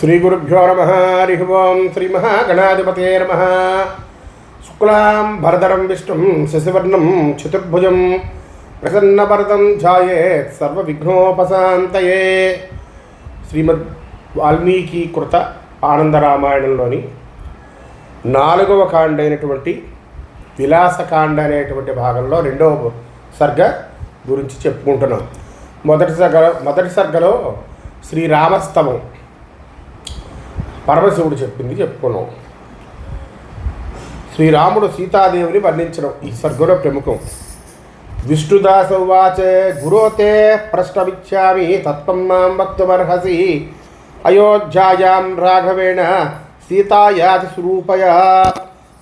శ్రీ గురుభ్యో నమ హరి ఓం శ్రీ మహాగణాధిపతే నమ శుక్లాం భరదరం విష్ణుం శశివర్ణం చతుర్భుజం ప్రసన్నభరతం ఛాయేత్ సర్వవిఘ్నోపశాంతయే శ్రీమద్ వాల్మీకి కృత ఆనందరామాయణంలోని నాలుగవ కాండ అయినటువంటి విలాసకాండ అనేటువంటి భాగంలో రెండవ సర్గ గురించి చెప్పుకుంటున్నాం. మొదటి సర్గ మొదటి సర్గలో శ్రీరామస్తవం పరమశివుడు చెప్పింది చెప్పుకున్నాం. శ్రీరాముడు సీతాదేవిని వర్ణించడం ఈ సర్గలో ప్రముఖం. విష్ణుదాస ఉవాచ గురోతే ప్రశ్నమిచ్చామి తత్వం మాం వక్తుమర్హసి. అయోధ్యాయాం రాఘవేణ సీతాయాతి స్వరూపయ.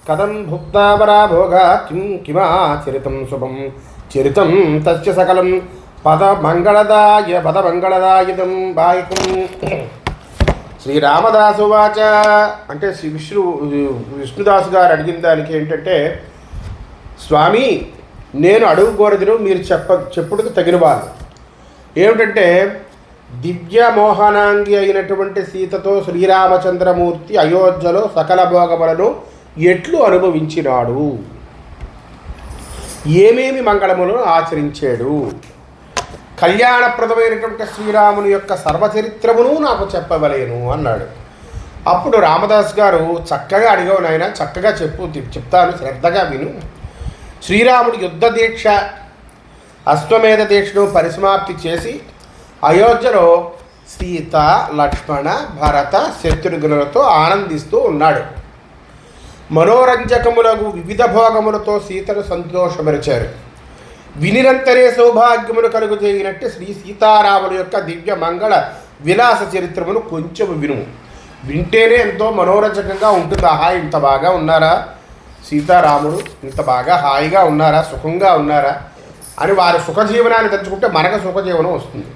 కథం భుక్తావరా భోగ కిం కిమా చరితం శుభం. చరితం తస్య సకలం. పద మంగళదాయ పద మంగళదాయుధం బాయకం శ్రీరామదాసు వాచ. అంటే శ్రీ విష్ణు విష్ణుదాసు గారు అడిగిన దానికి ఏంటంటే స్వామి నేను అడుగుకోరదును మీరు చెప్ప చెప్పుడుకు తగిన వాళ్ళు. ఏమిటంటే దివ్య మోహనాంగి అయినటువంటి సీతతో శ్రీరామచంద్రమూర్తి అయోధ్యలో సకల భోగములను ఎట్లు అనుభవించినాడు? ఏమేమి మంగళములను ఆచరించాడు? కళ్యాణప్రదమైనటువంటి శ్రీరాముని యొక్క సర్వచరిత్రమును నాకు చెప్పవలేను అన్నాడు. అప్పుడు రామదాస్ గారు చక్కగా అడిగావు నాయన చక్కగా చెప్పు చెప్తాను శ్రద్ధగా విను. శ్రీరాముడు యుద్ధ దీక్ష అశ్వమేధ దీక్షను పరిసమాప్తి చేసి అయోధ్యలో సీత లక్ష్మణ భరత శత్రుఘ్నులతో ఆనందిస్తూ ఉన్నాడు. మనోరంజకములకు వివిధ భోగములతో సీతను సంతోషపరిచారు. వినిరంతరే సౌభాగ్యమును కలుగు చేయనట్టు శ్రీ సీతారాముడు యొక్క దివ్య మంగళ విలాస చరిత్రమును కొంచెం విను. వింటేనే ఎంతో మనోరంజకంగా ఉంటుంది? ఆహా ఇంత బాగా ఉన్నారా? సీతారాముడు ఇంత బాగా హాయిగా ఉన్నారా? సుఖంగా ఉన్నారా? అని వారి సుఖజీవనాన్ని తెచ్చుకుంటే మనకు సుఖజీవనం వస్తుంది.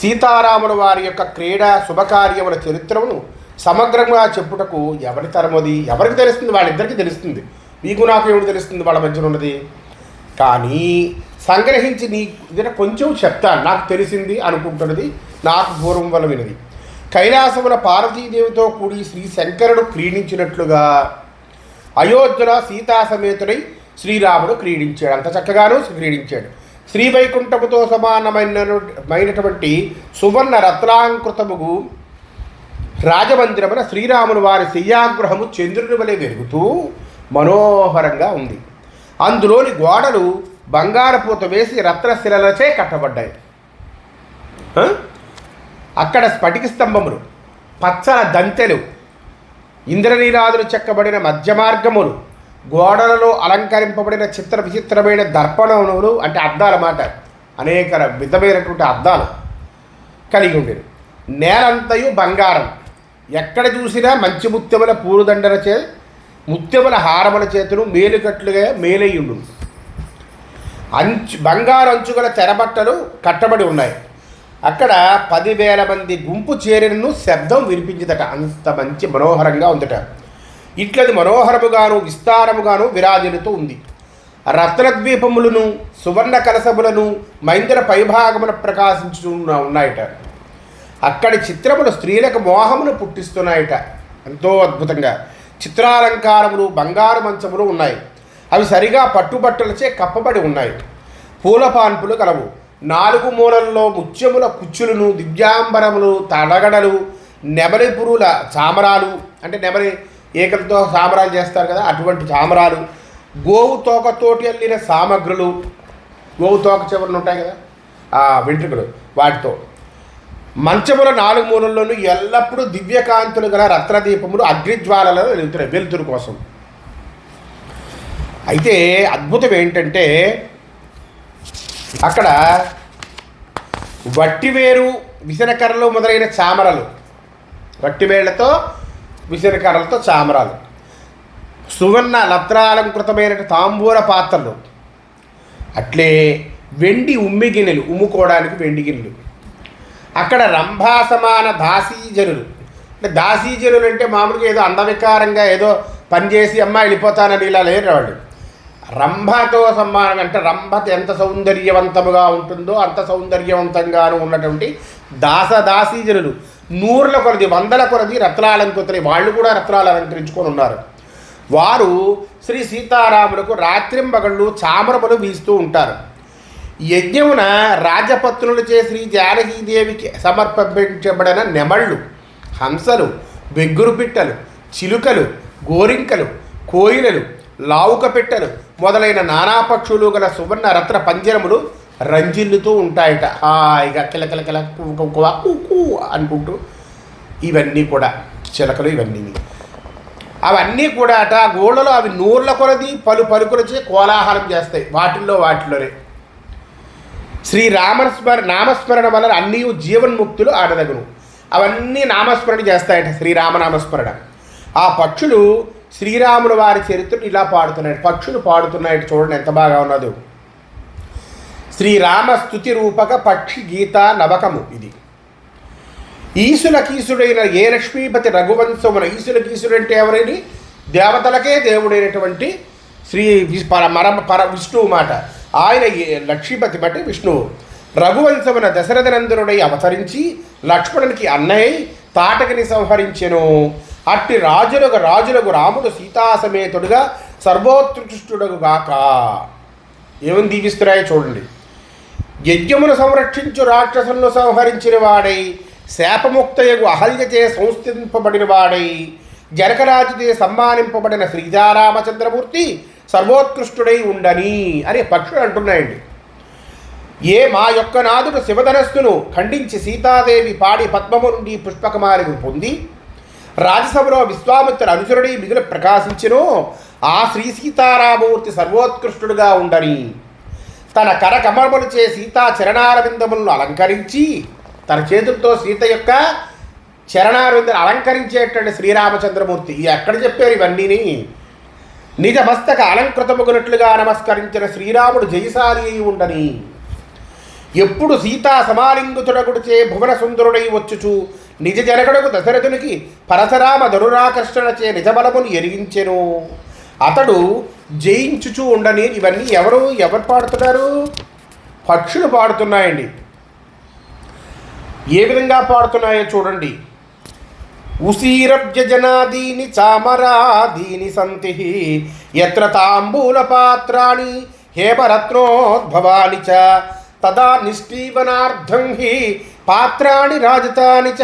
సీతారాముడు వారి యొక్క క్రీడా శుభకార్యముల చరిత్రమును సమగ్రంగా చెప్పుటకు ఎవరి తరమది? ఎవరికి తెలుస్తుంది? వాళ్ళిద్దరికీ తెలుస్తుంది. మీకు నాకు ఏమిటి తెలుస్తుంది? వాళ్ళ మధ్యన ఉన్నది? కానీ సంగ్రహించి నీ ఇదిన కొంచెం చెప్తాను. నాకు తెలిసింది అనుకుంటున్నది. నాకు పూర్వం వల్ల వినది. కైలాసముల పార్వతీదేవితో కూడి శ్రీ శంకరుడు క్రీడించినట్లుగా అయోధ్యలో సీతాసమేతుడై శ్రీరాముడు క్రీడించాడు. అంత చక్కగాను క్రీడించాడు. శ్రీ వైకుంఠముతో సమానమైన మైనటువంటి సువర్ణ రత్నాంకృతముగు రాజమందిరమున శ్రీరాములు వారి శయ్యాగ్రహము చంద్రుని వలె వెలుగుతూ మనోహరంగా ఉంది. అందులోని గోడలు బంగారపూత వేసి రత్నశిలలచే కట్టబడ్డాయి? అక్కడ స్ఫటిక స్తంభములు పచ్చల దంతెలు ఇంద్రనీరాదులు చెక్కబడిన మధ్య మార్గములు గోడలలో అలంకరింపబడిన చిత్ర విచిత్రమైన దర్పణములు అంటే అద్దాల మాట అనేక విధమైనటువంటి అద్దాలు కలిగి ఉండేది నేలంతయు బంగారం. ఎక్కడ చూసినా మంచి ముత్యముల పూరుదండల చే ముత్యముల హారముల చేతులు మేలుకట్లుగా మేలయ్యుండు అంచు బంగారు అంచుగల తెరబట్టలు కట్టబడి ఉన్నాయి. అక్కడ పదివేల మంది గుంపు చేరినను శబ్దం వినిపించిందట. అంత మంచి మనోహరంగా ఉందట. ఇట్లది మనోహరముగాను విస్తారముగాను విరాజిల్లుతూ ఉంది. రత్నద్వీపములను సువర్ణ కలసములను మైందర పైభాగమున ప్రకాశించు ఉన్నాయట. అక్కడి చిత్రములు స్త్రీలకు మోహమును పుట్టిస్తున్నాయట. ఎంతో అద్భుతంగా. చిత్రాలంకారములు బంగారు మంచములు ఉన్నాయి. అవి సరిగా పట్టుబట్టలచే కప్పబడి ఉన్నాయి. పూల పాన్పులు కలవు. నాలుగు మూలల్లో ముత్యముల కుచ్చులను దివ్యాంబరములు తడగడలు నెమలి పురుల చామరాలు అంటే నెమలి ఏకలతో సామరాలు చేస్తారు కదా అటువంటి చామరాలు గోవు తోకతోటి అల్లిన సామగ్రులు గోవు తోక చివరన ఉంటాయి కదా ఆ వెంట్రుకలు వాటితో. మంచముల నాలుగు మూలల్లోనూ ఎల్లప్పుడూ దివ్యకాంతులు గల రత్నదీపములు అగ్నిజ్వాలలో వెలుగుతున్నాయి వెలుతురు కోసం. అయితే అద్భుతం ఏంటంటే అక్కడ వట్టివేరు విసనకర్రలు మొదలైన చామరలు వట్టివేళ్ళతో విసనకర్రలతో చామరాలు సువర్ణ లత్రాలంకృతమైన తాంబూల పాత్రలు. అట్లే వెండి ఉమ్మి గిన్నెలు ఉమ్ముకోవడానికి వెండి గిన్నెలు. అక్కడ రంభాసమాన దాసీజనులు. అంటే దాసీజనులు అంటే మామూలుగా ఏదో అందవికారంగా ఏదో పనిచేసి అమ్మ వెళ్ళిపోతానని ఇలా లేరు వాళ్ళు. రంభతో సమానం అంటే రంభ ఎంత సౌందర్యవంతముగా ఉంటుందో అంత సౌందర్యవంతంగాను ఉన్నటువంటి దాస దాసీజనులు. నూర్ల కొలది వందల కొలది రత్నాలంకృతులు వాళ్ళు కూడా రత్నాలు అలంకరించుకొని ఉన్నారు. వారు శ్రీ సీతారాములకు రాత్రింబగళ్ళు చామరములు వీస్తూ ఉంటారు. యజ్ఞమున రాజపత్నులచే శ్రీ జానకీదేవికి సమర్పించబడిన నెమళ్ళు హంసలు వెగ్గురు పిట్టలు చిలుకలు గోరింకలు కోయిలలు లావుక పిట్టలు మొదలైన నానా పక్షులు గల సువర్ణ రత్న పంజరములు రంజిల్లుతూ ఉంటాయట. హాయిగా కిలకిలకిల కుంకుమ కు అనుకుంటూ ఇవన్నీ కూడా చిలకలు ఇవన్నీ. అవన్నీ కూడా అట గోళ్ళలో అవి నూర్ల కొలది పలు పలుకులచే కోలాహలం చేస్తాయి. వాటిల్లో వాటిలోనే శ్రీ రామస్మర నామస్మరణ వలన అన్నీ జీవన్ముక్తులు ఆడదగును. అవన్నీ నామస్మరణ చేస్తాయట శ్రీరామనామస్మరణ ఆ పక్షులు శ్రీరాముల వారి చరిత్రను ఇలా పాడుతున్నాయి. పక్షులు పాడుతున్నాయి చూడండి ఎంత బాగా ఉన్నదో. శ్రీరామ స్థుతి రూపక పక్షి గీత నవకము ఇది. ఈసుల కీసుడైన ఏ లక్ష్మీపతి రఘువంశమున ఈసుల కీసుడు అంటే ఎవరైనా దేవతలకే దేవుడైనటువంటి శ్రీ పర మర పర విష్ణువు మాట. ఆయన ఏ- లక్ష్మీపతి బట్టి విష్ణువు రఘువంశమున దశరథనందనుడై అవతరించి లక్ష్మణునికి అన్నయ్య తాటకిని సంహరించెను. అట్టి రాజులకు రాజులకు రాముడు సీతాసమేతుడుగా సర్వోత్కృష్టుడగు గాక. ఏమని దీవిస్తున్నాయో చూడండి. యజ్ఞమును సంరక్షించు రాక్షసులను సంహరించిన వాడై శాపముక్తయగు అహల్యచే సంస్థింపబడిన వాడై జనకరాజుచే సమ్మానింపబడిన శ్రీజారామచంద్రమూర్తి సర్వోత్కృష్టుడై ఉండని అని పక్షులు అంటున్నాయండి. ఏ మా యొక్క నాదుడు శివధనస్సును ఖండించి సీతాదేవి పాడి పద్మము నుండి పుష్పకుమారి పొంది రాజసభలో విశ్వామిత్ర అనుచరుడి మిగులు ప్రకాశించినో ఆ శ్రీ సీతారామూర్తి సర్వోత్కృష్టుడుగా ఉండని. తన కరకమలములచే సీతా చరణారవిందములను అలంకరించి తన చేతులతో సీత యొక్క చరణారవిందను అలంకరించేటువంటి శ్రీరామచంద్రమూర్తి. ఎక్కడ చెప్పారు ఇవన్నీని. నిజ మస్తక అలంకృతముగునట్లుగా నమస్కరించిన శ్రీరాముడు జయశాలి అయి ఉండని. ఎప్పుడు సీతా సమాలింగుతుడగుడిచే భువన సుందరుడై వచ్చుచు నిజ జనకుడకు దశరథునికి పరశరామ ధనురాకర్షణచే నిజబలమును ఎరిగించెను. అతడు జయించుచూ ఉండని ఇవన్నీ ఎవరు ఎవరు పాడుతున్నారు? పక్షులు పాడుతున్నాయండి. ఏ విధంగా పాడుతున్నాయో చూడండి. ఉసీరబ్జనాదీని చామరాదీని సంతి ఎత్ర తాంబూల పాత్రాణి హేమరత్నోద్భవాని చ. తదా నిష్ఠీవనార్థం హి పాత్రాణి రాజతాని చ.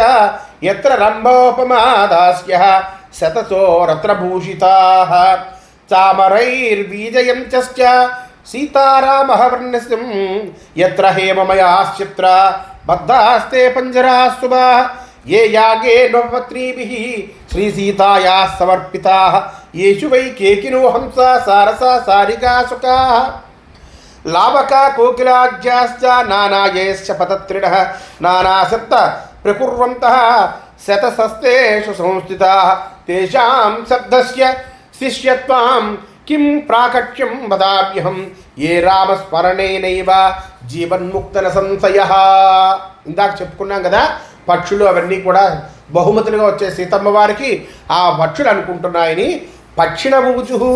ఎత్ర రంభోపమాదాస్య శతసో రత్నభూషితా చామరైర్బీజయం చ సీతారామహవర్ణస్యం ఎత్ర హేమమయాశ్చిత్ర బద్ధాస్తే పంజరాస్తుభా ఏ యాగే నవపత్రీభిः శ్రీసీతాయాः సమర్పితాः येषु వై కేకినో హంస సారస సారికా సుఖాः లావకా కోకిలాజ్యాశ్చ నానాయేశ్చ పతత్రిణः నానాసప్త ప్రకుర్వంతः శతసస్తేషు సంస్థితాः తేషాం శబ్దస్య శిష్యత్వాం కిం ప్రాకట్యం వదామ్యహం ఏ రామస్మరణేనైవ జీవన్ముక్తన సంశయ ఇందాక చెప్పుకున్నాం కదా పక్షులు అవన్నీ కూడా బహుమతులుగా వచ్చే సీతమ్మ వారికి ఆ పక్షులు అనుకుంటున్నాయని పక్షిణ ఊజుహు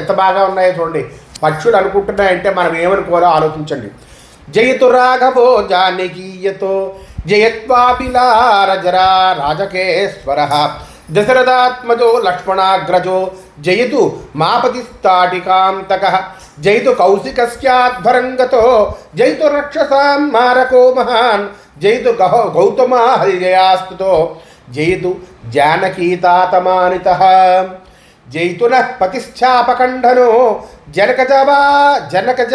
ఎంత బాగా ఉన్నాయో చూడండి. పక్షులు అనుకుంటున్నాయంటే మనం ఏమనుకోవాలో ఆలోచించండి. జయతు రాఘవో జానకీయతో జయత్వాపిలారజరా రాజకేశ్వర దశరథాత్మజో లక్ష్మణాగ్రజో జయతు మాపతిస్తాటికాంతక జయతు కౌశికస్యాధ్వరంగతో జయతు రక్షసాం మారకో మహాన్ జయతు గహ గౌతమ హరిజయాస్తుతో జయతు జానకీతాతమానిత జైతున పతిశ్చాపకండనో జనకజవా జనకజ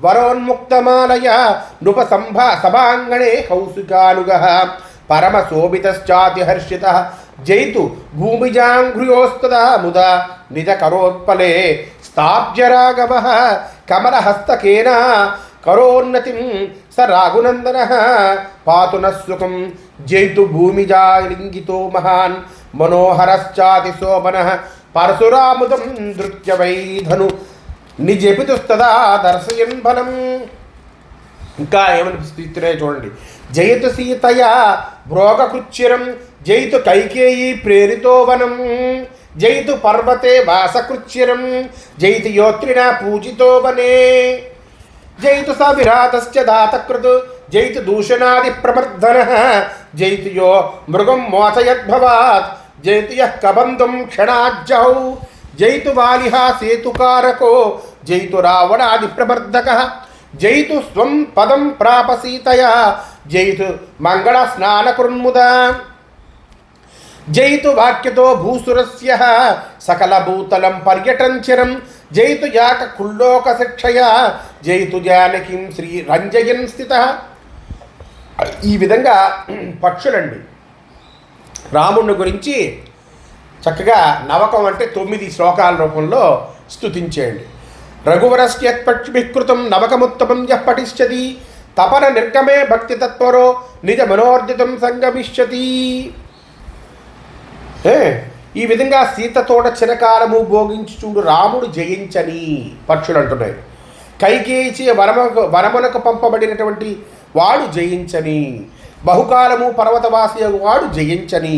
వరోన్ముక్తమాలయ నృప సంభా సభాంగణే కౌశికానుగ. పరమశోభితశ్చాతిహర్షిత. జైతు భూమిజాంఘ్రియోస్తదా ముద. నిజ కరోత్పలే స్థాబ్జరాగవ కమలహస్తకేన. కరోన్నతిం స రాఘునందన పాతు న సుఖం జైతు భూమిజాలింగితో మహాన్ మనోహరశ్చాతి శోభన పరశురాముదం నృత్య వైధను నిజపితుస్తదా దర్శయన్ బలం ఇంకా ఏమనిపిస్తున్నాయి చూడండి। జయతు సీతయ భ్రోగకృచ్చిరం జయతు కైకేయి ప్రేరితో వనం జయితు పర్వతే వాసకృచ్చిరం జయితు యోత్రిణ పూజితో వనే। జయితు స విరాతశ్చ దాతకృత్ జైతు దూషణాది ప్రమర్ధన జైతు యో మృగం మోసయద్భవాత్ జైతు యః కబంధం క్షణాజ్జౌ జైతు వాలిహ సేతుకారకో జైతు రావణాది ప్రమర్దక జైతు స్వం పదం ప్రాపసీతయ జైతు మంగళ స్నానకృన్ముద జైతు వాక్యతో భూసురస్య సకల భూతలం పర్యటంచరం జైతు యాక కుల్లోక శిక్షయ జైతు జానకిం శ్రీ రంజయన్ స్థిత. ఈ విధంగా పక్షులండి రాముడిని గురించి చక్కగా నవకం అంటే తొమ్మిది శ్లోకాల రూపంలో స్థుతించేయండి రఘువరస్యత్పక్షిభికృతం నవకముత్తమం యః పఠిష్యతి తపన నిర్గమే భక్తి తత్వరో నిజ మనోర్జితం సంగమిష్యతి. ఏ? ఈ విధంగా సీతతోట చిరకాలము భోగించుచుండు రాముడు జయించని పక్షులు అంటున్నాయి కైకేయిచి వరమ వరమునకు పంపబడినటువంటి వాడు జయించని బహుకాలము పర్వతవాసి వాడు జయించని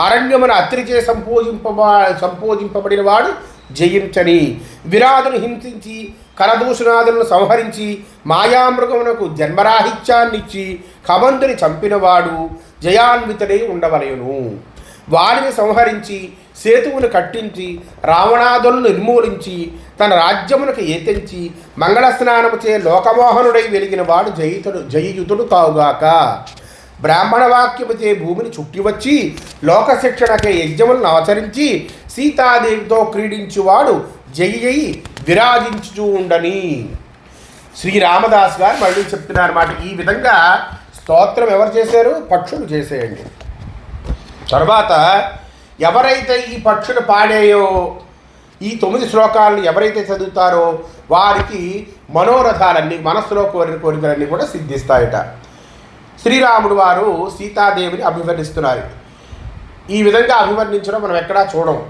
అరణ్యమున అత్రిచే సంపోజింపబా సంపోజింపబడిన వాడు జయించని విరాధును హింసించి కరదూషణాదులను సంహరించి మాయామృగమునకు జన్మరాహిత్యాన్నిచ్చి కమంతుని చంపినవాడు జయాన్వితుడై ఉండవలయును వారిని సంహరించి సేతువును కట్టించి రావణాదులను నిర్మూలించి తన రాజ్యమునకు ఏతించి మంగళ స్నానముచే లోకమోహనుడై వెలిగిన వాడు జయితుడు జయయుతుడు కావుగాక. బ్రాహ్మణ వాక్యముచే భూమిని చుట్టి వచ్చి లోక యజ్ఞములను ఆచరించి సీతాదేవితో క్రీడించువాడు జయి జయి విరాజించుచూ ఉండని. శ్రీరామదాస్ గారు మళ్ళీ చెప్తున్నారు అన్నమాట ఈ విధంగా స్తోత్రం ఎవరు చేశారు? పక్షులు చేసేయండి. తర్వాత ఎవరైతే ఈ పక్షులు పాడేయో ఈ తొమ్మిది శ్లోకాలను ఎవరైతే చదువుతారో వారికి మనోరథాలన్నీ మనస్సులో కోరిన కోరికలన్నీ కూడా సిద్ధిస్తాయట. శ్రీరాముడు వారు సీతాదేవిని అభివర్ణిస్తున్నారు. ఈ విధంగా అభివర్ణించడం మనం ఎక్కడా చూడం.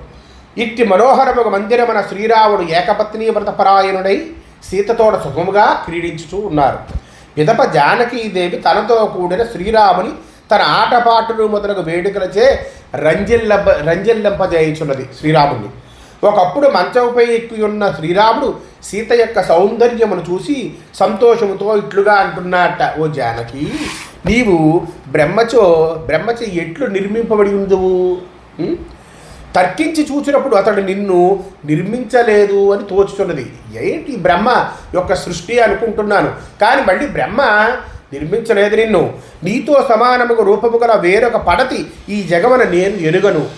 ఇట్టి మనోహరముగ మందిరమన శ్రీరాముడు ఏకపత్ని వ్రతపరాయణుడై సీతతోడ సుఖముగా క్రీడించుచూ ఉన్నారు. పిదప జానకీదేవి తనతో కూడిన శ్రీరాముని తన ఆటపాటలు మొదలగు వేడుకలచే రంజిల్లంప రంజిల్లింపజేయుచున్నది శ్రీరాముడిని ఒకప్పుడు మంచంపై ఎక్కి ఉన్న శ్రీరాముడు సీత యొక్క సౌందర్యమును చూసి సంతోషముతో ఇట్లుగా అంటున్నట్ట ఓ జానకి నీవు బ్రహ్మచో బ్రహ్మచే ఎట్లు నిర్మింపబడి ఉండవు తర్కించి చూసినప్పుడు అతడు నిన్ను నిర్మించలేదు అని తోచుతున్నది ఏంటి బ్రహ్మ యొక్క సృష్టి అనుకుంటున్నాను. కానీ మళ్ళీ బ్రహ్మ నిర్మించలేదు నిన్ను. నీతో సమానముగా రూపము గల వేరొక పడతి ఈ జగమన నేను ఎరుగను.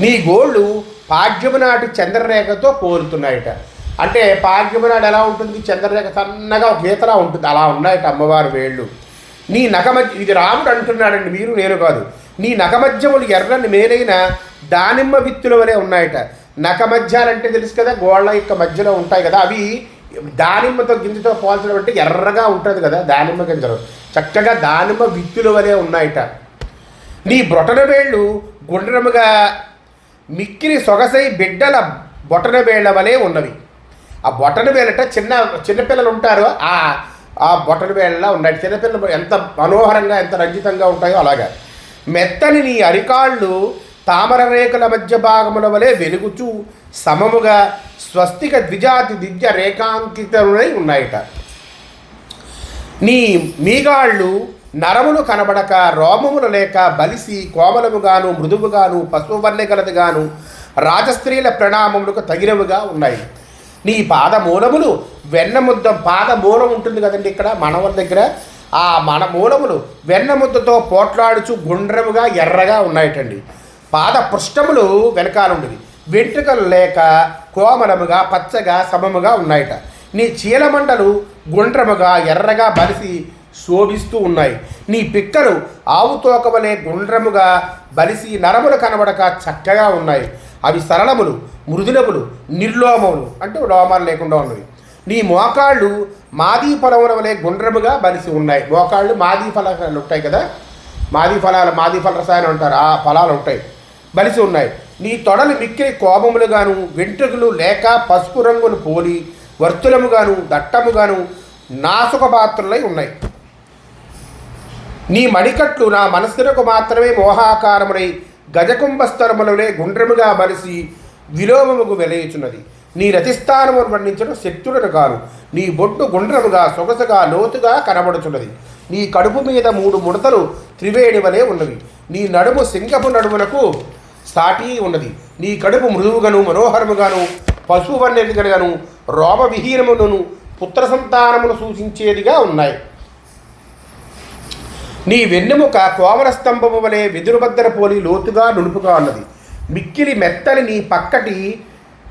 నీ గోళ్ళు పాడ్యము నాటి చంద్రరేఖతో పోలుతున్నాయట. అంటే పాడ్యము నాడు ఎలా ఉంటుంది? చంద్రరేఖ సన్నగా ఒక గీతలా ఉంటుంది. అలా ఉన్నాయట అమ్మవారి వేళ్ళు. నీ నఖమధ్య ఇది రాముడు అంటున్నాడండి. మీరు నేను కాదు. నీ నగమధ్యములు ఎర్రని మేలైన దానిమ్మ విత్తుల వలె ఉన్నాయట. నకమధ్యాలంటే తెలుసు కదా గోళ్ళ యొక్క మధ్యలో ఉంటాయి కదా. అవి దానిమ్మతో గింజతో పోల్చడం అంటే ఎర్రగా ఉంటుంది కదా దానిమ్మ గింజలు. చక్కగా దానిమ్మ విత్తుల వలె ఉన్నాయట. నీ బొటన వేళ్ళు గుండ్రముగా మిక్కిరి సొగసై బిడ్డల బొటన వేళ్ళ వలె ఉన్నవి. ఆ బొటన చిన్న చిన్నపిల్లలు ఉంటారు ఆ ఆ బొటనవేళ్ళలా ఉన్నాయి. చిన్నపిల్లలు ఎంత మనోహరంగా ఎంత రంజితంగా ఉంటాయో అలాగా. మెత్తని నీ అరికాళ్ళు తామర రేఖల మధ్య భాగముల వలె వెలుగుచూ సమముగా స్వస్తిక ద్విజాతి దివ్య రేఖాంకితరులై ఉన్నాయట. నీ మీగాళ్ళు నరములు కనబడక రోమములు లేక బలిసి కోమలముగాను మృదువుగాను పశువర్ణెగలదిగాను రాజస్త్రీల ప్రణామములకు తగినవిగా ఉన్నాయి. నీ పాదమూలములు వెన్నముద్ద పాదమూలం ఉంటుంది కదండి ఇక్కడ మనవల దగ్గర. ఆ మన మూలములు వెన్నముద్దతో పోట్లాడుచు గుండ్రముగా ఎర్రగా ఉన్నాయటండి. పాద పృష్ఠములు వెనకాలండివి వెంట్రుకలు లేక కోమలముగా పచ్చగా సమముగా ఉన్నాయట. నీ చీలమండలు గుండ్రముగా ఎర్రగా బలిసి శోభిస్తూ ఉన్నాయి. నీ పిక్కలు ఆవు తోక గుండ్రముగా బలిసి నరములు కనబడక చక్కగా ఉన్నాయి. అవి సరళములు మృదులములు నిర్లోమములు అంటే లోమాలు లేకుండా ఉన్నవి. నీ మోకాళ్ళు మాదీ ఫలముల వలె గుండ్రముగా బలిసి ఉన్నాయి. మోకాళ్ళు మాదీ ఫలాలు ఉంటాయి కదా? మాదీ ఫలాలు మాదీ ఫల రసాయనం అంటారు. ఆ ఫలాలు ఉంటాయి. బలిసి ఉన్నాయి. తొడలు మిక్కిరి కోపములుగాను వెంట్రుకలు లేక పసుపు రంగులు పోలి వర్తులముగాను దట్టముగాను నాసుక పాత్రలై ఉన్నాయి. నీ మణికట్లు నా మనస్సులకు మాత్రమే మోహాకారముడై గజకుంభస్తరములనే గుండ్రముగా బలిసి విలోమముకు వెలయుచున్నది. నీ రతిస్థానమును వర్ణించడం శక్తులను కాను. నీ బొట్టు గుండ్రముగా సొగసుగా లోతుగా కనబడుచున్నది. నీ కడుపు మీద మూడు ముడతలు త్రివేణి వలె ఉన్నవి. నీ నడుము సింగపు నడుమునకు సాటి ఉన్నది. నీ కడుపు మృదువుగాను మనోహరముగాను పశువు వన్నెదిగను రోమ విహీనములను పుత్ర సంతానమును సూచించేదిగా ఉన్నాయి. నీ వెన్నెముక కోమల స్తంభము వలె వెదురుబద్దర పోలి లోతుగా నునుపుగా ఉన్నది. మిక్కిలి మెత్తని నీ పక్కటి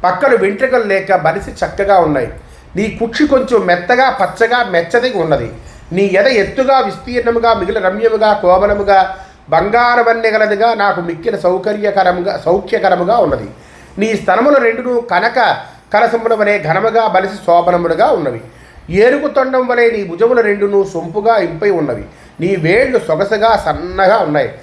పక్కలు వెంట్రుకలు లేక బలిసి చక్కగా ఉన్నాయి. నీ కుక్షి కొంచెం మెత్తగా పచ్చగా మెచ్చది ఉన్నది. నీ ఎద ఎత్తుగా విస్తీర్ణముగా మిగిలిన రమ్యముగా కోమలముగా బంగారవన్నె గలదిగా నాకు మిక్కిన సౌకర్యకరముగా సౌఖ్యకరముగా ఉన్నది. నీ స్తనముల రెండును కనక కలసముల వలె ఘనముగా బలిసి శోభనములుగా ఉన్నవి. ఏరుగు తొండం వలె నీ భుజముల రెండును సొంపుగా ఇంపై ఉన్నవి. నీ వేళ్ళు సొగసగా సన్నగా ఉన్నాయి.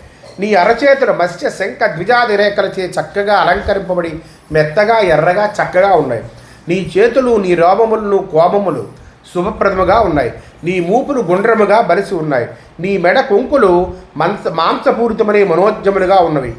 నీ అరచేతుల మత్స్య శంఖ ద్విజాది రేఖలచే చక్కగా అలంకరింపబడి మెత్తగా ఎర్రగా చక్కగా ఉన్నాయి. నీ చేతులు నీ రోమములను కోమములు శుభప్రదముగా ఉన్నాయి. నీ మూపులు గుండ్రముగా బలిసి ఉన్నాయి. నీ మెడ కొంకులు మంస మాంసపూరితమనే మనోజ్యములుగా ఉన్నవి.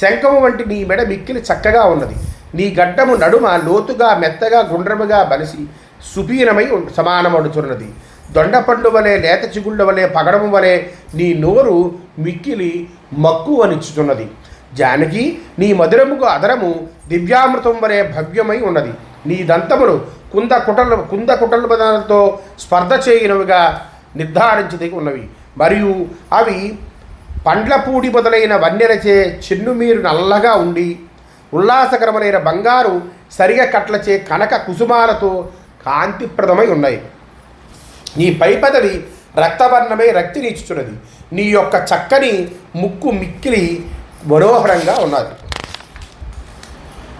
శంఖము వంటి నీ మెడ మిక్కిలి చక్కగా ఉన్నది. నీ గడ్డము నడుమ లోతుగా మెత్తగా గుండ్రముగా బలిసి సుపీనమై ఉం- సమానమడుచున్నది దొండపండు వలె లేత చిగుళ్ళ వలె పగడము వలె నీ నోరు మిక్కిలి మక్కువనిచ్చుతున్నది జానకి నీ మధురముకు అదరము దివ్యామృతం వలె భవ్యమై ఉన్నది. నీ దంతములు కుంద కుటల కుంద కుటల స్పర్ధ చేయనవిగా నిర్ధారించదగి ఉన్నవి. మరియు అవి పండ్లపూడి మొదలైన వన్నెలచే చిన్నుమీరు నల్లగా ఉండి ఉల్లాసకరమైన బంగారు సరిగ కట్లచే కనక కుసుమాలతో కాంతిప్రదమై ఉన్నాయి. నీ పై పదవి రక్తవర్ణమై రక్తినిచ్చుచున్నది నీ యొక్క చక్కని ముక్కు మిక్కిలి మనోహరంగా ఉన్నది.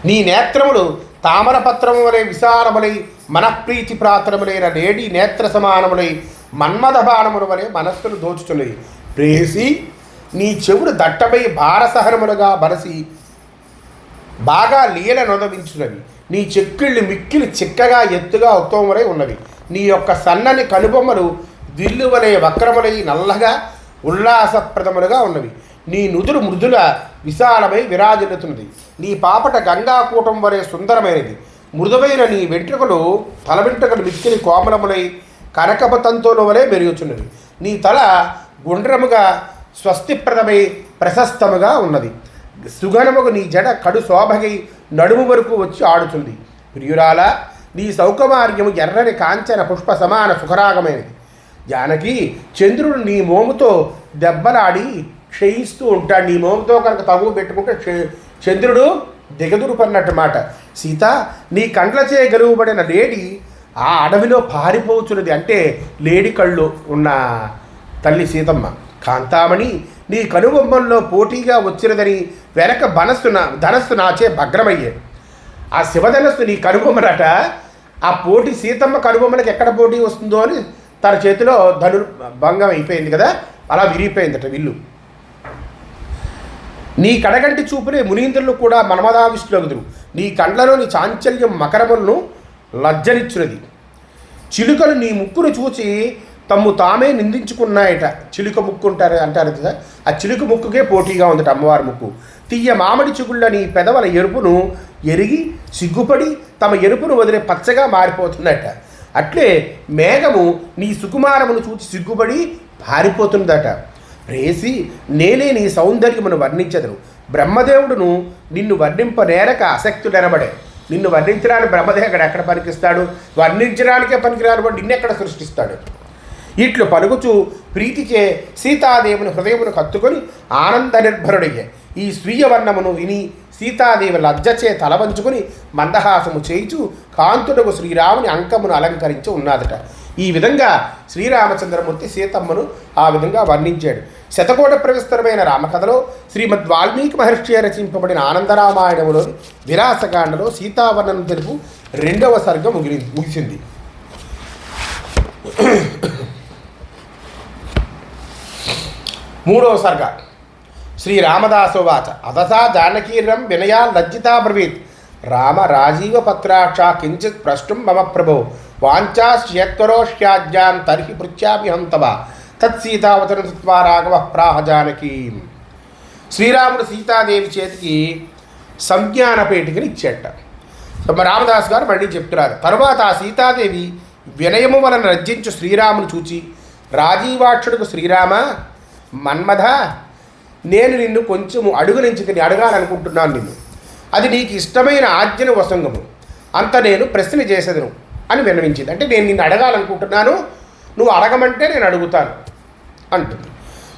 నీ నేత్రములు తామరపత్రము వలె విశాలములై మనప్రీతి ప్రాతరములైన నేడి నేత్ర సమానములై మన్మథ బాణముల వలె మనస్సును దోచుచున్నది ప్రేసి నీ చెవులు దట్టమై భారసహనములుగా బరసి బాగా లీల నొదవించున్నవి నీ చెక్కిళ్ళు మిక్కిలి చిక్కగా ఎత్తుగా ఉత్తమములై ఉన్నవి. నీ యొక్క సన్నని కనుబొమ్మలు విల్లువలే వక్రములై నల్లగా ఉల్లాసప్రదములుగా ఉన్నవి. నీ నుదురు మృదుల విశాలమై విరాజిల్లుతున్నది. నీ పాపట గంగాకూటం వలె సుందరమైనది. మృదువైన నీ వెంట్రుకలు తల వెంట్రుకలు మిక్కిలి కోమలములై కనకప వలె మెరుగుచున్నవి నీ తల గుండ్రముగా స్వస్తిప్రదమై ప్రశస్తముగా ఉన్నది. సుగణముకు నీ జడ కడు శోభగై నడుము వరకు వచ్చి ఆడుతుంది ప్రియురాల నీ సౌకమార్యము ఎర్రని కాంచన పుష్ప సమాన సుఖరాగమైనది. జానకి చంద్రుడు నీ మోముతో దెబ్బలాడి క్షయిస్తూ ఉంటాడు. నీ మోముతో కనుక తగువ పెట్టుకుంటే క్ష- చంద్రుడు దిగదురుపన్నట్టు మాట. సీత నీ కండ్లచే గెలువబడిన లేడి ఆ అడవిలో పారిపోచున్నది అంటే లేడి కళ్ళు ఉన్న తల్లి సీతమ్మ. కాంతామణి నీ కనుబొమ్మల్లో పోటీగా వచ్చినదని వెనక బనస్సు నా ధనస్సు నాచే భగ్రమయ్యే ఆ శివధనస్సు నీ కనుబొమ్మలట. ఆ పోటీ సీతమ్మ కనుబొమ్మలకి ఎక్కడ పోటీ వస్తుందో అని తన చేతిలో ధను భంగం అయిపోయింది కదా? అలా విరిగిపోయిందట విల్లు. నీ కడగంటి చూపునే మునీంద్రులు కూడా మన్మదావిష్టులగుదురు. నీ కండ్లలోని చాంచల్యం మకరములను లజ్జనిచ్చున్నది చిలుకలు నీ ముక్కును చూచి తమ్ము తామే నిందించుకున్నాయట. చిలుక ముక్కు ఉంటారు అంటారు కదా ఆ చిలుక ముక్కుకే పోటీగా ఉందట అమ్మవారి ముక్కు. తీయ మామిడి చిగుళ్ళ నీ పెదవుల ఎరుపును ఎరిగి సిగ్గుపడి తమ ఎరుపును వదిలే పచ్చగా మారిపోతుందట అట్లే మేఘము నీ సుకుమారమును చూచి సిగ్గుపడి పారిపోతుందట రేసి నేనే నీ సౌందర్యమును వర్ణించదును. బ్రహ్మదేవుడును నిన్ను వర్ణింపనేరక అసక్తుడెనబడే నిన్ను వర్ణించడానికి బ్రహ్మదేవుడు ఎక్కడ పనికిస్తాడు? వర్ణించడానికే పనికిరాని వాడు నిన్నెక్కడ సృష్టిస్తాడు? ఇట్లు పలుకుచూ ప్రీతిచే సీతాదేవుని హృదయమును కత్తుకొని ఆనంద నిర్భరుడయ్యే. ఈ స్వీయ వర్ణమును విని సీతాదేవి లజ్జచే తలవంచుకుని మందహాసము చేయిచు కాంతుడకు శ్రీరాముని అంకమును అలంకరించి ఉన్నాదట. ఈ విధంగా శ్రీరామచంద్రమూర్తి సీతమ్మను ఆ విధంగా వర్ణించాడు. శతకోట ప్రవిస్తరమైన రామకథలో శ్రీమద్ వాల్మీకి మహర్షి రచింపబడిన ఆనందరామాయణంలోని విరాసకాండలో సీతావర్ణనం తెలుపు రెండవ సర్గం ముగిలి ముగిసింది. మూడవ సర్గ. శ్రీ రామదాసోవాచ అదసా జానకీరం వినయా లజ్జితా బ్రవీత్. రామ రాజీవ పత్రాక్ష కించిత్ ప్రష్టం మమ ప్రభో. వాంఛాశ్యత్వరోష్యాజ్యాం తర్హి పృచ్ఛామిహం తవ. తత్సీతావతరం తుత్వా రాఘవ ప్రాహ జానకీ. శ్రీరాముడు సీతాదేవి చేతికి సంజ్ఞాన పేటికని ఇచ్చేట. రామదాస్ గారు మళ్ళీ చెప్తున్నారు. తరువాత ఆ సీతాదేవి వినయము వలన రజ్జించు శ్రీరామును చూచి రాజీవాక్షుడుకు శ్రీరామ మన్మథ నేను నిన్ను కొంచెము అడుగునించుకుని అడగాలనుకుంటున్నాను నిన్ను. అది నీకు ఇష్టమైన ఆజ్ఞను వసంగము. అంత నేను ప్రశ్న చేసేదను. అని విన్నవించింది అంటే నేను నిన్ను అడగాలనుకుంటున్నాను నువ్వు అడగమంటే నేను అడుగుతాను అంటుంది.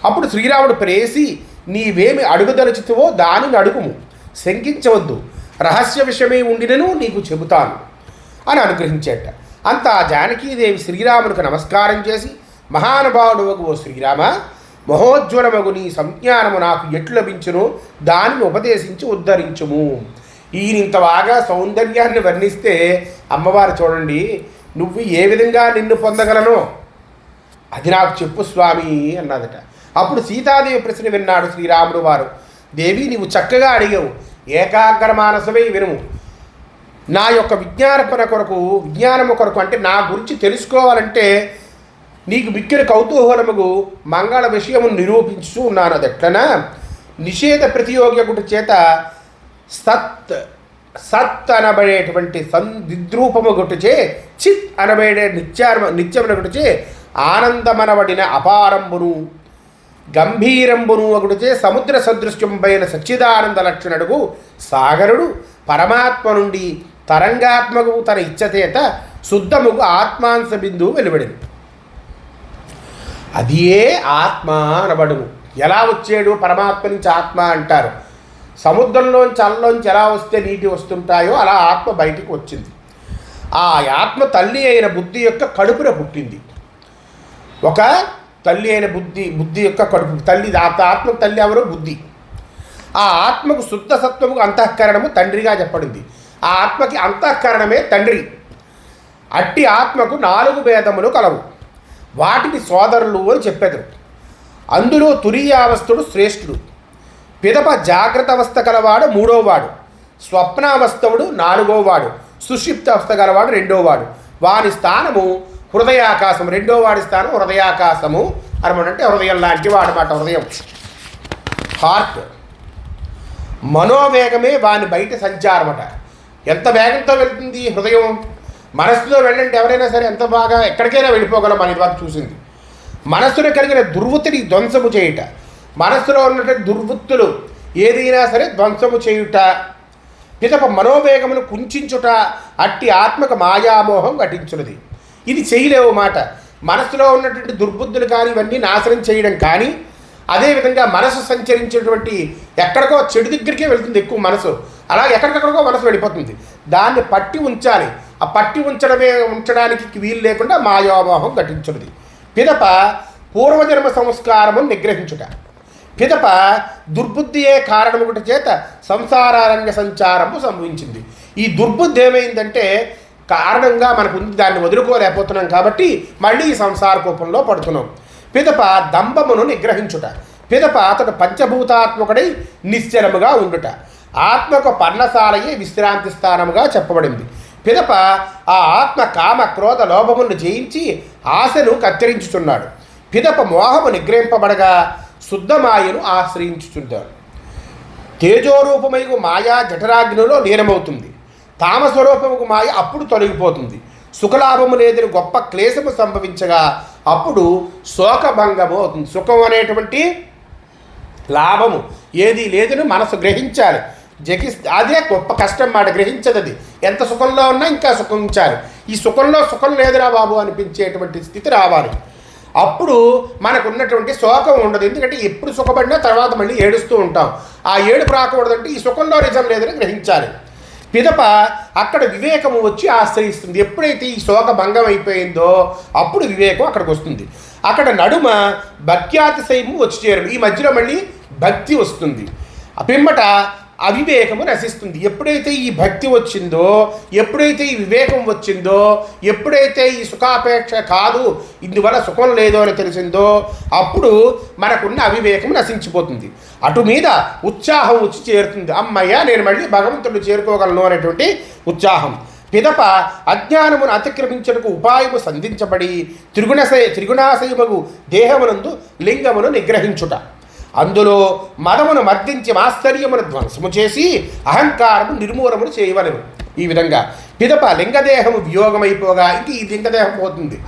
అప్పుడు శ్రీరాముడు ప్రేసి నీవేమి అడుగుదలుచుతువో దానిని అడుగుము. శంకించవద్దు. రహస్య విషయమే ఉండినను నీకు చెబుతాను. అని అనుగ్రహించేట. అంత జానకీదేవి శ్రీరామునికి నమస్కారం చేసి మహానుభావుడు ఓ శ్రీరామ మహోజ్వలమగు నీ సంజ్ఞానము నాకు ఎట్లు లభించును? దానిని ఉపదేశించి ఉద్ధరించుము. ఈయన ఇంత బాగా సౌందర్యాన్ని వర్ణిస్తే అమ్మవారు చూడండి నువ్వు ఏ విధంగా నిన్ను పొందగలను? అది నాకు చెప్పు స్వామి అన్నదట. అప్పుడు సీతాదేవి ప్రశ్న విన్నాడు శ్రీరాముడు వారు. దేవి నీవు చక్కగా అడిగావు. ఏకాగ్ర మానసమే వినుము. నా యొక్క విజ్ఞానపన కొరకు విజ్ఞానము కొరకు అంటే నా గురించి తెలుసుకోవాలంటే నీకు మిక్కిన కౌతూహలముగు మంగళ విషయము నిరూపించు ఉన్నాను. అది ఎట్లనా? నిషేధ ప్రతియోగ్యకుడి చేత సత్ సత్ అనబడేటువంటి సందిద్రూపము గుట్టుచే చిత్ అనబడే నిత్యమున నిత్యమునగుటచే ఆనందమనబడిన అపారంబును గంభీరంబును ఒకటిచే సముద్ర సదృశ్యంపైన సచ్చిదానంద లక్షణుడు సాగరుడు పరమాత్మ నుండి తరంగాత్మకు తన ఇచ్చచేత శుద్ధముకు ఆత్మాంశ బిందువు వెలువడింది అదియే ఆత్మ అనబడును. ఎలా వచ్చాడు పరమాత్మ నుంచి ఆత్మ అంటారు? సముద్రంలోంచి అల్లలోంచి ఎలా వస్తే నీటి వస్తుంటాయో అలా ఆత్మ బయటికి వచ్చింది. ఆ ఆత్మ తల్లి అయిన బుద్ధి యొక్క కడుపున పుట్టింది. ఒక తల్లి అయిన బుద్ధి బుద్ధి యొక్క కడుపు తల్లి ఆత్మ తల్లి ఎవరు? బుద్ధి. ఆ ఆత్మకు శుద్ధ సత్వముకు అంతఃకరణము తండ్రిగా చెప్పడింది ఆ ఆత్మకి అంతఃకరణమే తండ్రి. అట్టి ఆత్మకు నాలుగు భేదములు కలవు. వాటిని సోదరులు అని చెప్పెదరు. అందులో తురీయావస్థుడు శ్రేష్ఠుడు. పిదప జాగ్రత్త అవస్థ కలవాడు మూడోవాడు. స్వప్నావస్థవుడు నాలుగోవాడు. సుషిప్త అవస్థ గలవాడు రెండోవాడు. వాని స్థానము హృదయాకాశం రెండో వాడి స్థానం హృదయాకాశము. అనమాట హృదయం లాంటి వాడమాట హృదయం. హార్ట్. మనోవేగమే వాని బయట సంచారమట. ఎంత వేగంతో వెళ్తుంది హృదయం? మనస్సులో వెళ్ళండి ఎవరైనా సరే ఎంత బాగా ఎక్కడికైనా వెళ్ళిపోగలం మన ఇదివరకు చూసింది. మనస్సును కలిగిన దుర్వృత్తిని ధ్వంసము చేయుట. మనస్సులో ఉన్నటువంటి దుర్వృత్తులు ఏదైనా సరే ధ్వంసము చేయుట పిదప మనోవేగమును కుంచుట అట్టి ఆత్మక మాయామోహం ఘటించున్నది ఇది చేయలేవు మాట. మనసులో ఉన్నటువంటి దుర్బుద్ధులు కానీ ఇవన్నీ నాశనం చేయడం కానీ అదేవిధంగా మనసు సంచరించేటువంటి ఎక్కడికో చెడు దగ్గరికే వెళ్తుంది ఎక్కువ మనసు అలా ఎక్కడికెక్కడికో మనసు వెళ్ళిపోతుంది. దాన్ని పట్టి ఉంచాలి. ఆ పట్టి ఉంచడమే ఉంచడానికి వీలు లేకుండా మాయామోహం ఘటించున్నది పిదప పూర్వజన్మ సంస్కారము నిగ్రహించుట. పిదప దుర్బుద్ధియే కారణముట చేత సంసారారణ్య సంచారము సంభవించింది. ఈ దుర్బుద్ధి ఏమైందంటే కారణంగా మనకు ఉంది దాన్ని వదులుకోలేకపోతున్నాం కాబట్టి మళ్ళీ ఈ సంసార కోపంలో పడుతున్నాం. పిదప దంభమును నిగ్రహించుట. పిదప అతడు పంచభూతాత్మకుడై నిశ్చలముగా ఉండుట. ఆత్మకు పర్ణశాలయే విశ్రాంతి స్థానముగా చెప్పబడింది. పిదప ఆ ఆత్మ కామ క్రోధ లోభములను జయించి ఆశను కత్తిరించుచున్నాడు. పిదప మోహము నిగ్రహింపబడగా శుద్ధమాయను ఆశ్రయించుచుంటారు. తేజోరూపమైగు మాయా జఠరాగ్నిలో లీనమవుతుంది. తామస్వరూపముకు మాయ అప్పుడు తొలగిపోతుంది. సుఖలాభము లేదని గొప్ప క్లేశము సంభవించగా అప్పుడు శోకభంగము అవుతుంది. సుఖం అనేటువంటి లాభము ఏది లేదని మనసు గ్రహించాలి. జగి అదే గొప్ప కష్టం మాట గ్రహించదు అది. ఎంత సుఖంలో ఉన్నా ఇంకా సుఖించాలి ఈ సుఖంలో సుఖం లేదురా బాబు అనిపించేటువంటి స్థితి రావాలి. అప్పుడు మనకు ఉన్నటువంటి శోకం ఉండదు. ఎందుకంటే ఎప్పుడు సుఖపడినా తర్వాత మళ్ళీ ఏడుస్తూ ఉంటాం. ఆ ఏడుపు రాకూడదంటే ఈ సుఖంలో నిజం లేదని గ్రహించాలి. పిదప అక్కడ వివేకము వచ్చి ఆశ్రయిస్తుంది. ఎప్పుడైతే ఈ శోక భంగం అయిపోయిందో అప్పుడు వివేకం అక్కడికి వస్తుంది. అక్కడ నడుమ భక్త్యాతిశయము వచ్చి చేరడు. ఈ మధ్యలో మళ్ళీ భక్తి వస్తుంది. ఆ పిమ్మట అవివేకము నశిస్తుంది. ఎప్పుడైతే ఈ భక్తి వచ్చిందో ఎప్పుడైతే ఈ వివేకం వచ్చిందో ఎప్పుడైతే ఈ సుఖాపేక్ష కాదు ఇందువల్ల సుఖం లేదో అని తెలిసిందో అప్పుడు మనకున్న అవివేకం నశించిపోతుంది. అటు మీద ఉత్సాహం వచ్చి చేరుతుంది. అమ్మయ్య నేను మళ్ళీ భగవంతుడు చేరుకోగలను అనేటువంటి ఉత్సాహం. పిదప అజ్ఞానమును అతిక్రమించటకు ఉపాయము సంధించబడి త్రిగుణశయ త్రిగుణాశయముగు దేహమునందు లింగమును నిగ్రహించుట. అందులో మదమును మర్దించి మాస్తర్యమును ధ్వంసము చేసి అహంకారము నిర్మూలమును చేయవలను. ఈ విధంగా పిదప లింగదేహము వియోగమైపోగా ఇంక ఈ లింగదేహం పోతుంది.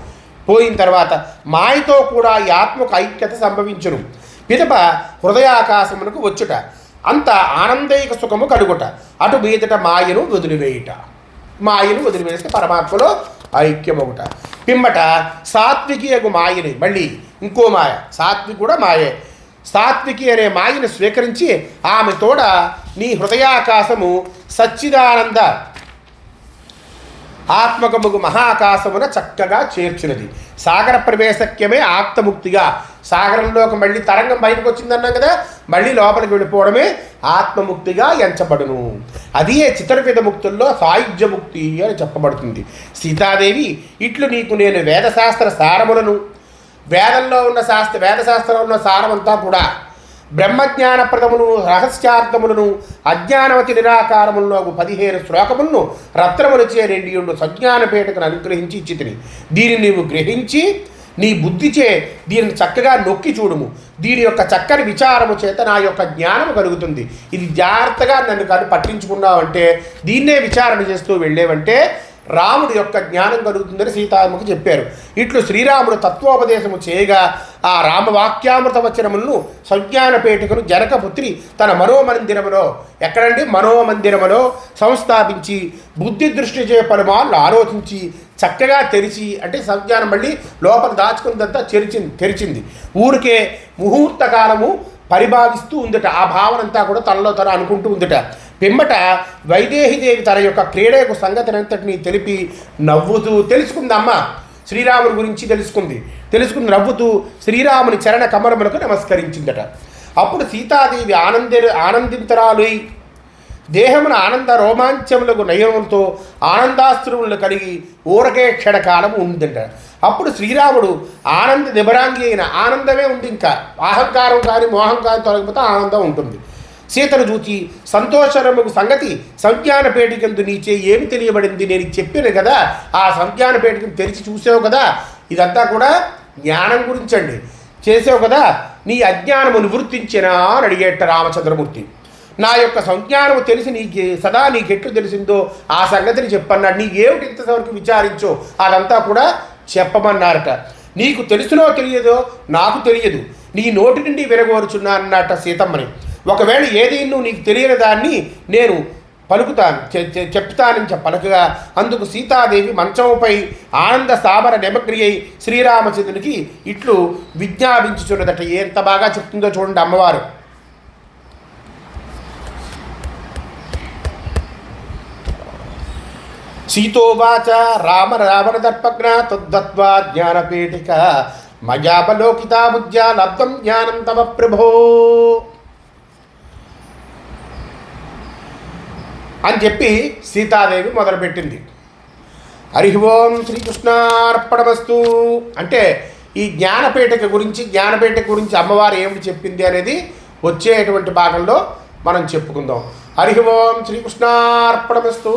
పోయిన తర్వాత మాయతో కూడా ఈ ఆత్మకు ఐక్యత సంభవించును. పిదప హృదయాకాశమునకు వచ్చుట అంత ఆనందైక సుఖము కలుగుట అటు మీదట మాయను వదిలివేయుట. మాయను వదిలివేస్తే పరమాత్మలో ఒకట పిమ్మట సాత్వికి అగు మాయని మళ్ళీ ఇంకో మాయ సాత్వికి కూడా మాయే. సాత్వికి అనే మాయను స్వీకరించి ఆమె తోడ నీ హృదయాకాశము సచ్చిదానంద ఆత్మకముగు మహాకాశమున చక్కగా చేర్చినది. సాగర ప్రవేశక్యమే ఆత్మముక్తిగా సాగరంలోకి మళ్ళీ తరంగం బయటకు వచ్చిందన్నాం కదా మళ్ళీ లోపలికి వెళ్ళిపోవడమే ఆత్మముక్తిగా ఎంచబడును. అదే చిత్రపిత ముక్తుల్లో సాయుధ్య ముక్తి అని చెప్పబడుతుంది. సీతాదేవి ఇట్లు నీకు నేను వేదశాస్త్ర సారములను వేదంలో ఉన్న శాస్త్ర వేదశాస్త్రంలో ఉన్న సారమంతా కూడా బ్రహ్మజ్ఞానప్రదమును రహస్యార్థములను అజ్ఞానవతి నిరాకారములను పదిహేను శ్లోకములను రత్నములచే రెండియుండు సజ్ఞానపేటకును అనుగ్రహించి ఇచ్చితిని దీనిని నీవు గ్రహించి నీ బుద్ధిచే దీనిని చక్కగా నొక్కి చూడుము. దీని యొక్క చక్కని విచారము చేత నా యొక్క జ్ఞానము కలుగుతుంది. ఇది జాగ్రత్తగా నన్ను కానీ పట్టించుకున్నావంటే దీన్నే విచారణ చేస్తూ వెళ్ళేవంటే రాముడి యొక్క జ్ఞానం కలుగుతుందని సీతారాముకు చెప్పారు. ఇట్లు శ్రీరాముడు తత్వోపదేశము చేయగా ఆ రామవాక్యామృత వచనములను సంజ్ఞానపేటికను జనకపుత్రి తన మనోమందిరములో ఎక్కడండి? మనోమందిరములో సంస్థాపించి బుద్ధి దృష్టి చే పలుమార్లు ఆలోచించి చక్కగా తెరిచి అంటే సంజ్ఞానం మళ్ళీ లోపల దాచుకున్నదంతా తెరిచింది తెరిచింది. ఊరికే ముహూర్త కాలము పరిభావిస్తూ ఉందట. ఆ భావనంతా కూడా తనలో తను అనుకుంటూ ఉందట. పిమ్మట వైదేహిదేవి తన యొక్క క్రీడకు సంగతినంతటిని తెలిపి నవ్వుతూ తెలుసుకుందమ్మ. శ్రీరాముని గురించి తెలుసుకుంది. తెలుసుకుని నవ్వుతూ శ్రీరాముని చరణ కమరములకు నమస్కరించిందట. అప్పుడు సీతాదేవి ఆనంద ఆనందింతరాలు దేహమున ఆనంద రోమాంచములకు నయములతో ఆనందాస్త్రములు కలిగి ఊరకే క్షణకాలం ఉందంట అప్పుడు శ్రీరాముడు ఆనంద నిబరాంగి అయిన ఆనందమే ఉంది ఇంకా అహంకారం కానీ మోహం కానీ తొలగిపోతే ఆనందం ఉంటుంది. సీతను చూచి సంతోషరముకు సంగతి సంజ్ఞానపేటికందు నీచే ఏమి తెలియబడింది? నేను చెప్పాను కదా ఆ సంజ్ఞానపేటికను తెరిచి చూసావు కదా ఇదంతా కూడా జ్ఞానం గురించండి. చేసావు కదా నీ అజ్ఞానము నివృత్తించినా అని అడిగేట రామచంద్రమూర్తి. నా యొక్క సంజ్ఞానము తెలిసి నీకు సదా నీకెట్లు తెలిసిందో ఆ సంగతిని చెప్పన్నాడు. నీకేమిటి ఇంతవరకు విచారించో అదంతా కూడా చెప్పమన్నారట. నీకు తెలుసునో తెలియదో నాకు తెలియదు. నీ నోటి నుండి విరగోరుచున్నా అన్నట సీతమ్మని. ఒకవేళ ఏదైనా నీకు తెలియని దాన్ని నేను పలుకుతాను చె- చెప్తానని చెప్పలకగా అందుకు సీతాదేవి మంచముపై ఆనంద సామర నిమగ్రి శ్రీరామచంద్రునికి ఇట్లు విజ్ఞాపించుచున్నదట. ఎంత బాగా చెప్తుందో చూడండి అమ్మవారు. సీతోవాచ రామ రావణ దర్పజ్ఞ తద్దత్వా జ్ఞానపీఠిక మయాపలోకితా బుద్ధ్యా లబ్ధం జ్ఞానం తవ ప్రభో. అని చెప్పి సీతాదేవి మొదలుపెట్టింది. హరి ఓం శ్రీకృష్ణార్పణమస్తు. అంటే ఈ జ్ఞానపేటక గురించి జ్ఞానపేటిక గురించి అమ్మవారు ఏమిటి చెప్పింది అనేది వచ్చేటువంటి భాగంలో మనం చెప్పుకుందాం. హరి ఓం శ్రీకృష్ణార్పణమస్తు.